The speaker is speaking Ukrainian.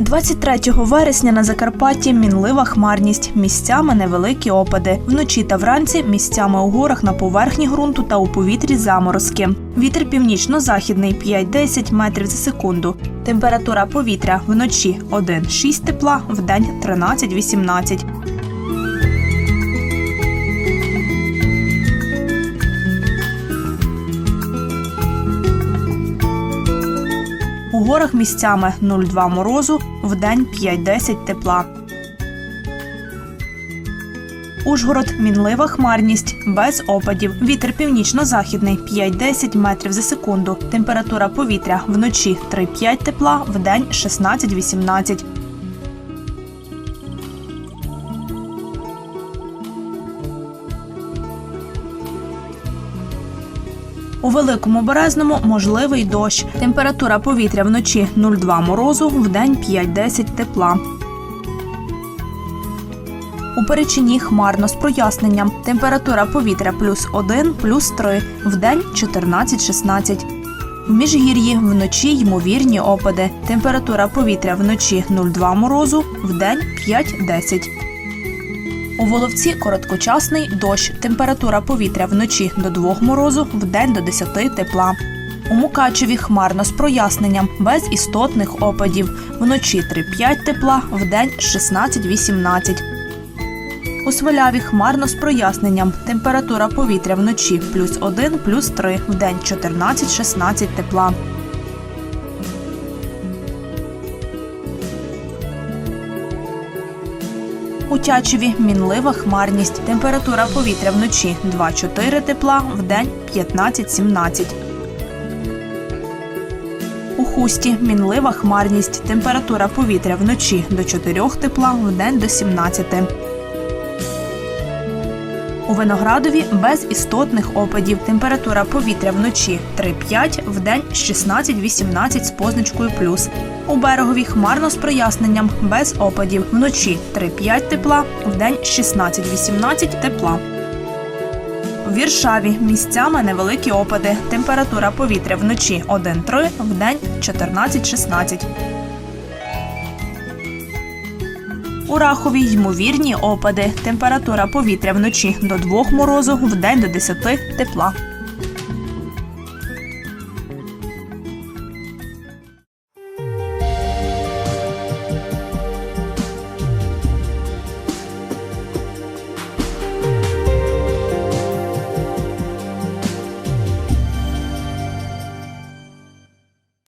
23 вересня на Закарпатті мінлива хмарність, місцями невеликі опади. Вночі та вранці місцями у горах на поверхні ґрунту та у повітрі заморозки. Вітер північно-західний 5-10 метрів за секунду. Температура повітря вночі 1-6 тепла, вдень 13-18. Горах місцями 0,2 морозу, вдень 5-10 тепла. Ужгород мінлива хмарність без опадів. Вітер північно-західний 5-10 метрів за секунду. Температура повітря вночі 3-5 тепла, вдень 16-18. У великому березному можливий дощ. Температура повітря вночі 0,2 морозу, вдень 5-10 тепла. У перечині хмарно з проясненням. Температура повітря плюс 1, плюс 3, вдень 14-16. В міжгір'ї вночі ймовірні опади. Температура повітря вночі 0,2 морозу, вдень 5-10. У Воловці короткочасний дощ. Температура повітря вночі до 2 морозу, вдень до 10 тепла. У Мукачеві хмарно з проясненням, без істотних опадів. Вночі 3-5 тепла, вдень 16-18. У Сваляві хмарно з проясненням. Температура повітря вночі плюс 1, плюс 3, вдень 14-16 тепла. У Тячеві мінлива хмарність. Температура повітря вночі 2-4 тепла, вдень 15-17. У Хусті мінлива хмарність. Температура повітря вночі до 4 тепла, вдень до 17. У Виноградові без істотних опадів. Температура повітря вночі 3-5, вдень 16-18 з позначкою плюс. У берегові хмарно з проясненням, без опадів. Вночі 3-5 тепла, вдень 16-18 тепла. У Віршаві місцями невеликі опади. Температура повітря вночі 1-3, вдень 14-16. У Рахові ймовірні опади. Температура повітря вночі до 2 морозу, вдень до 10 тепла.